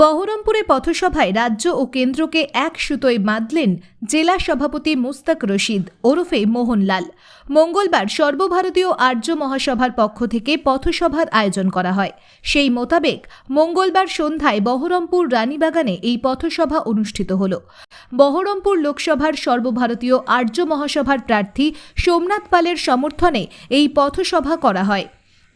বহরমপুরে পথসভায় রাজ্য ও কেন্দ্রকে এক সুতোয় বাঁধলেন জেলা সভাপতি মুস্তাক রশিদ, ওরফে মোহনলাল। মঙ্গলবার সর্বভারতীয় আর্য মহাসভার পক্ষ থেকে পথসভার আয়োজন করা হয়। সেই মোতাবেক মঙ্গলবার সন্ধ্যায় বহরমপুর রানীবাগানে এই পথসভা অনুষ্ঠিত হল। বহরমপুর লোকসভার সর্বভারতীয় আর্য মহাসভার প্রার্থী সোমনাথ পালের সমর্থনে এই পথসভা করা হয়।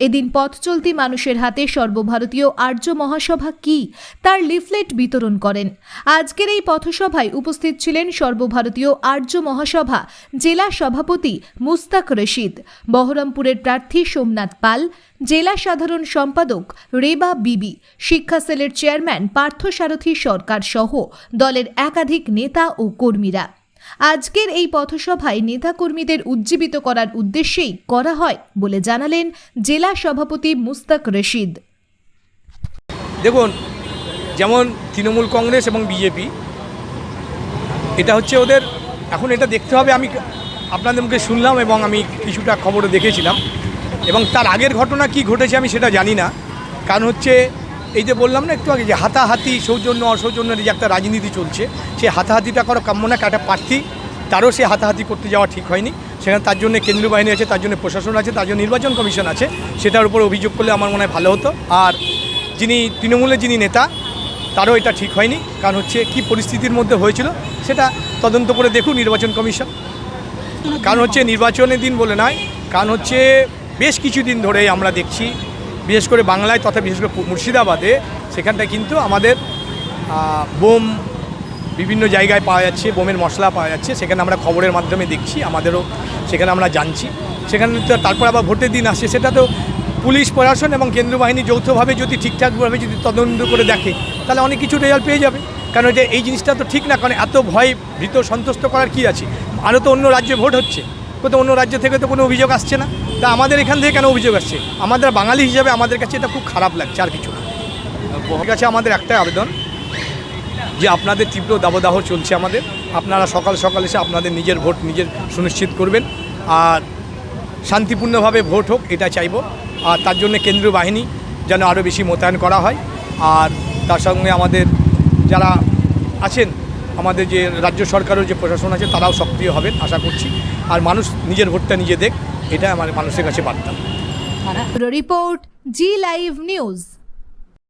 এদিন পথ চলতি মানুষের হাতে সর্বভারতীয় আর্য মহাসভা কি? তার লিফলেট বিতরণ করেন। আজকের এই পথসভায় উপস্থিত ছিলেন সর্বভারতীয় আর্য মহাসভা জেলা সভাপতি মুস্তাক রশিদ, বহরমপুরের প্রার্থী সোমনাথ পাল, জেলা সাধারণ সম্পাদক রেবা বিবি, শিক্ষা সেলের চেয়ারম্যান পার্থসারথী সরকার সহ দলের একাধিক নেতা ও কর্মীরা। আজকের এই পথসভায় নেতাকর্মীদের উজ্জীবিত করার উদ্দেশ্যেই করা হয় বলে জানালেন জেলা সভাপতি মুস্তাক রশিদ। দেখুন, যেমন তৃণমূল কংগ্রেস এবং বিজেপি, এটা হচ্ছে ওদের, এখন এটা দেখতে হবে, আমি আপনাদের মুখে শুনলাম এবং আমি কিছুটা খবরও দেখেছিলাম। এবং তার আগের ঘটনা কি ঘটেছে আমি সেটা জানি না। কারণ হচ্ছে এই যে বললাম না একটু আগে যে হাতাহাতি, সৌজন্য অসৌজন্যের যে একটা রাজনীতি চলছে, সেই হাতাহাতিটা করা কাম্য না একটা প্রার্থী, তারও সে হাতাহাতি করতে যাওয়া ঠিক হয়নি। সেখানে তার জন্য কেন্দ্রীয় বাহিনী আছে, তার জন্য প্রশাসন আছে, তার জন্য নির্বাচন কমিশন আছে, সেটার উপর অভিযোগ করলে আমার মনে হয় ভালো হতো। আর যিনি তৃণমূলের যিনি নেতা, তারও এটা ঠিক হয়নি। কারণ হচ্ছে কি পরিস্থিতির মধ্যে হয়েছিল, সেটা তদন্ত করে দেখুন নির্বাচন কমিশন। কারণ হচ্ছে নির্বাচনের দিন বলে নয়, কারণ হচ্ছে বেশ কিছুদিন ধরেই আমরা দেখছি বিশেষ করে বাংলায় তথা বিশেষ করে মুর্শিদাবাদে সেখানটায় কিন্তু আমাদের বোম বিভিন্ন জায়গায় পাওয়া যাচ্ছে, বোমের মশলা পাওয়া যাচ্ছে, সেখানে আমরা খবরের মাধ্যমে দেখছি, আমাদেরও সেখানে আমরা জানছি। সেখানে তো তারপর আবার ভোটের দিন আসছে সেটা তো পুলিশ, প্রশাসন এবং কেন্দ্রীয় বাহিনী যৌথভাবে যদি ঠিকঠাকভাবে যদি তদন্ত করে দেখে, তাহলে অনেক কিছু রেজাল্ট পেয়ে যাবে। কারণ এটা এই জিনিসটা তো ঠিক না, কারণ এত ভয়, ভীত, সন্তুষ্ট করার কি আছে? আরও তো অন্য রাজ্যে ভোট হচ্ছে। কোথাও অন্য রাজ্য থেকে তো কোনো অভিযোগ আসছে না। তা আমাদের এখান থেকে কেন অভিযোগ আসছে? আমাদের বাঙালি হিসাবে আমাদের কাছে এটা খুব খারাপ লাগছে, আর কিছু না। কাছে আমাদের একটাই আবেদন যে আপনাদের তীব্র দাবদাহ চলছে আমাদের। আপনারা সকাল সকাল এসে আপনাদের নিজের ভোট নিজের সুনিশ্চিত করবেন। আর শান্তিপূর্ণভাবে ভোট হোক, এটা চাইব। আর তার জন্য কেন্দ্রীয় বাহিনী যেন আরও বেশি মোতায়েন করা হয়। আর তার সঙ্গে আমাদের যারা আছেন আমাদের যে রাজ্য সরকারের যে প্রশাসন আছে, তারাও সক্রিয় হবেন, আশা করছি। আর মানুষ নিজের ভোটটা নিজে দেখ এটা আমার মানুষের কাছে বার্তা। Report, Zee live news.